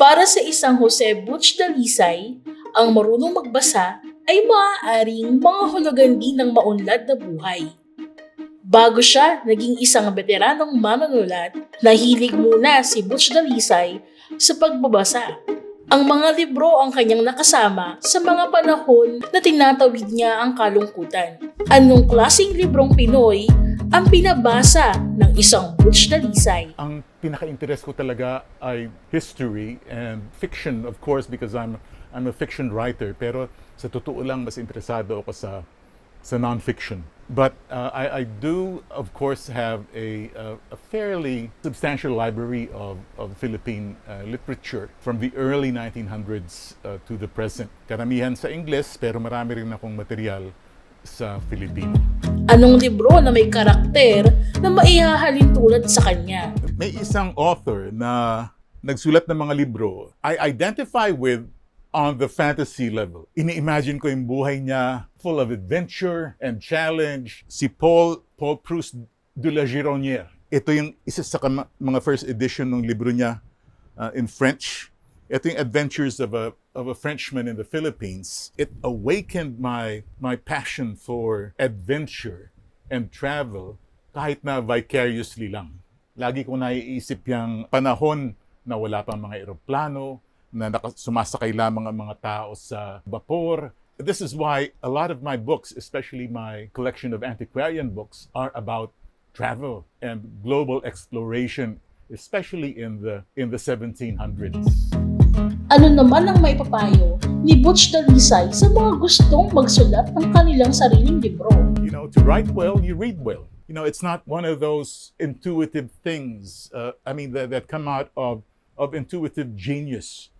Para sa isang Jose Butch Dalisay, ang marunong magbasa ay maaaring mga hulugan din ng maunlad na buhay. Bago siya naging isang veteranong manunulat, nahilig muna si Butch Dalisay sa pagbabasa. Ang mga libro ang kanyang nakasama sa mga panahon na tinatawid niya ang kalungkutan. Anong klasing librong Pinoy ang pinabasa ng isang Butch Dalisay? Ang pinaka-interest ko talaga ay history and fiction, of course, because I'm I'm a fiction writer. Pero sa totoo lang, mas interesado ako sa sa non-fiction. But uh, I, I do, of course, have a, a, a fairly substantial library of, of Philippine uh, literature from the early 1900s uh, to the present. Karamihan sa Ingles, pero marami rin akong material sa Filipino. Anong libro na may karakter na maihahalin tulad sa kanya? May isang author na nagsulat ng mga libro I identify with on the fantasy level. Ini-imagine ko yung buhay niya full of adventure and challenge. Si Paul, Paul Proust de la Gironnière. Ito yung isa sa mga first edition ng libro niya uh, in French. Ito adventures of a of a Frenchman in the Philippines. It awakened my my passion for adventure and travel kahit na vicariously lang. Lagi ko naiisip yung panahon na wala pang mga eroplano, na sumasakay lamang ang mga tao sa vapor. This is why a lot of my books, especially my collection of antiquarian books, are about travel and global exploration, especially in the in the 1700s. Ano naman ang maipapayo ni Butch Dalisay sa mga gustong magsulat ng kanilang sariling libro? You know, to write well, you read well. You know, it's not one of those intuitive things. Uh, I mean, that, that come out of of intuitive genius.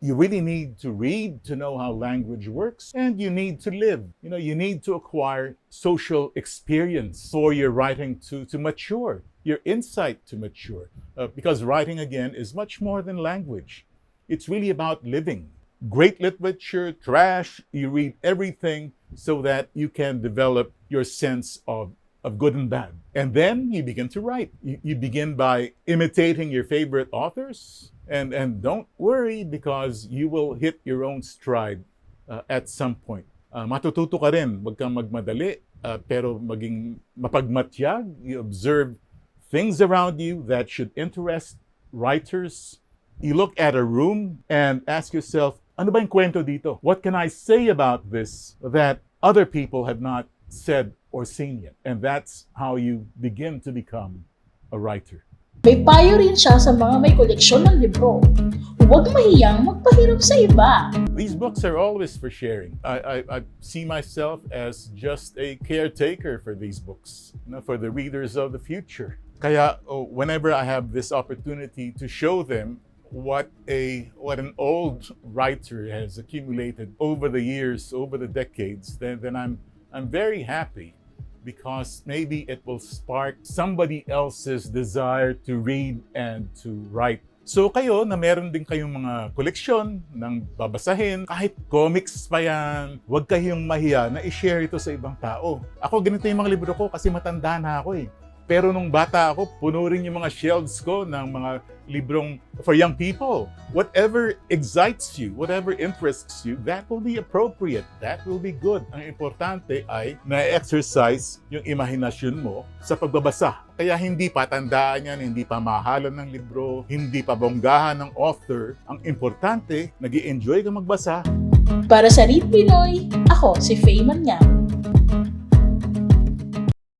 You really need to read to know how language works, and you need to live. You know, you need to acquire social experience for your writing to to mature, your insight to mature. Uh, because writing again is much more than language. It's really about living. Great literature, trash, you read everything so that you can develop your sense of, of good and bad. And then you begin to write. You, you begin by imitating your favorite authors. And, and don't worry because you will hit your own stride uh, at some point. Uh, matututo ka rin, wag kang magmadali, uh, pero maging mapagmatyag. You observe things around you that should interest writers. You look at a room and ask yourself, ano ba yung kwento dito? What can I say about this that other people have not said or seen yet? And that's how you begin to become a writer. May payo rin siya sa mga may koleksyon ng libro. Huwag mahiyang magpahiram sa iba. These books are always for sharing. I, I, I see myself as just a caretaker for these books, you know, for the readers of the future. Kaya oh, whenever I have this opportunity to show them what a what an old writer has accumulated over the years, over the decades, then then I'm I'm very happy because maybe it will spark somebody else's desire to read and to write. So kayo na meron din kayong mga koleksyon ng babasahin, kahit comics pa yan, huwag kayong mahiya na i-share ito sa ibang tao. Ako ganito yung mga libro ko kasi matanda na ako eh. Pero nung bata ako, puno rin yung mga shelves ko ng mga librong for young people. Whatever excites you, whatever interests you, that will be appropriate. That will be good. Ang importante ay na-exercise yung imahinasyon mo sa pagbabasa. Kaya hindi pa tandaan yan, hindi pa mahalan ng libro, hindi pa bonggahan ng author. Ang importante, nag enjoy ka magbasa, Para sa Read Pinoy, ako si Faye Manyang.